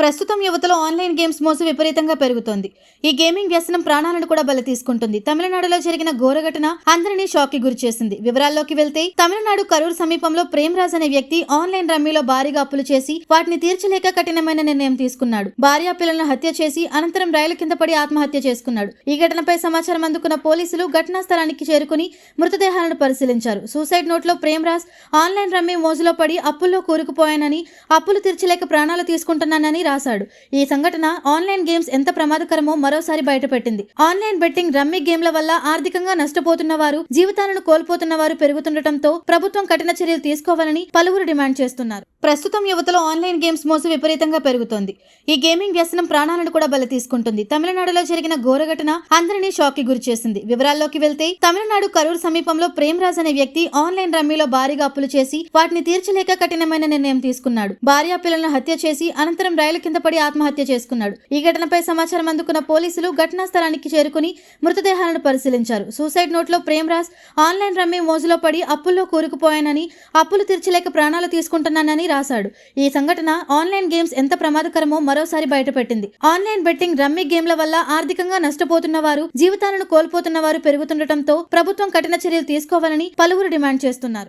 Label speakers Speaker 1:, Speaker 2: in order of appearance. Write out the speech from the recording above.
Speaker 1: ప్రస్తుతం యువతలో online games మోసం విపరీతంగా పెరుగుతోంది. ఈ గేమింగ్ వ్యసనం ప్రాణాలను కూడా బలి తీసుకుంటుంది. తమిళనాడులో జరిగిన ఘోర ఘటన అందరినీ షాక్కి గురిచేసింది వివరాల్లోకి వెళ్తే తమిళనాడు కరూర్ సమీపంలో ప్రేమరాజ్ అనే వ్యక్తి ఆన్లైన్ రమ్మీలో భారీగా అప్పులు చేసి వాటిని తీర్చలేక కఠినమైన నిర్ణయం తీసుకున్నాడు. భార్యా పిల్లలను హత్య చేసి అనంతరం రైలు కింద పడి ఆత్మహత్య చేసుకున్నాడు. ఈ ఘటనపై సమాచారం అందుకున్న పోలీసులు ఘటనా స్థలానికి చేరుకుని మృతదేహాలను పరిశీలించారు. సూసైడ్ నోట్లో ప్రేమరాజ్ ఆన్లైన్ రమ్మీ మోజులో పడి అప్పుల్లో కూరుకుపోయానని అప్పులు తీర్చలేక ప్రాణాలు తీసుకుంటున్నానని రాశాడు. ఈ సంఘటన ఆన్లైన్ గేమ్స్ ఎంత ప్రమాదకరమో మరోసారి బయటపెట్టింది. ఆన్లైన్ బెట్టింగ్ రమ్మీ గేమ్ల వల్ల ఆర్థికంగా నష్టపోతున్న వారు జీవితాలను కోల్పోతున్న వారు పెరుగుతుండటంతో ప్రభుత్వం కఠిన చర్యలు తీసుకోవాలని పలువురు డిమాండ్ చేస్తున్నారు. ప్రస్తుతం యువతలో ఆన్లైన్ గేమ్స్ మోసు విపరీతంగా పెరుగుతోంది. ఈ గేమింగ్ వ్యసనం ప్రాణాలను కూడా బలి తీసుకుంటుంది. తమిళనాడులో జరిగిన ఘోర ఘటన అందరినీ షాక్కి గురిచేసింది వివరాల్లోకి వెళ్తే తమిళనాడు కరూర్ సమీపంలో ప్రేమ్రాజ్ అనే వ్యక్తి ఆన్లైన్ రమ్మీలో భారీగా అప్పులు చేసి వాటిని తీర్చలేక కఠినమైన నిర్ణయం తీసుకున్నాడు. భార్య పిల్లలను హత్య చేసి అనంతరం రైలు కింద పడి ఆత్మహత్య చేసుకున్నాడు. ఈ ఘటనపై సమాచారం అందుకున్న పోలీసులు ఘటనా స్థలానికి చేరుకుని మృతదేహాలను పరిశీలించారు. సూసైడ్ నోట్లో ప్రేమరాజ్ ఆన్లైన్ రమ్మీ మోజులో పడి అప్పుల్లో కూరుకుపోయానని అప్పులు తీర్చలేక ప్రాణాలు తీసుకుంటున్నానని రాశాడు. ఈ సంఘటన ఆన్లైన్ గేమ్స్ ఎంత ప్రమాదకరమో మరోసారి బయటపెట్టింది. ఆన్లైన్ బెట్టింగ్ రమ్మీ గేమ్ల వల్ల ఆర్థికంగా నష్టపోతున్న వారు జీవితాలను కోల్పోతున్న వారు పెరుగుతుండటంతో ప్రభుత్వం కఠిన చర్యలు తీసుకోవాలని పలువురు డిమాండ్ చేస్తున్నారు.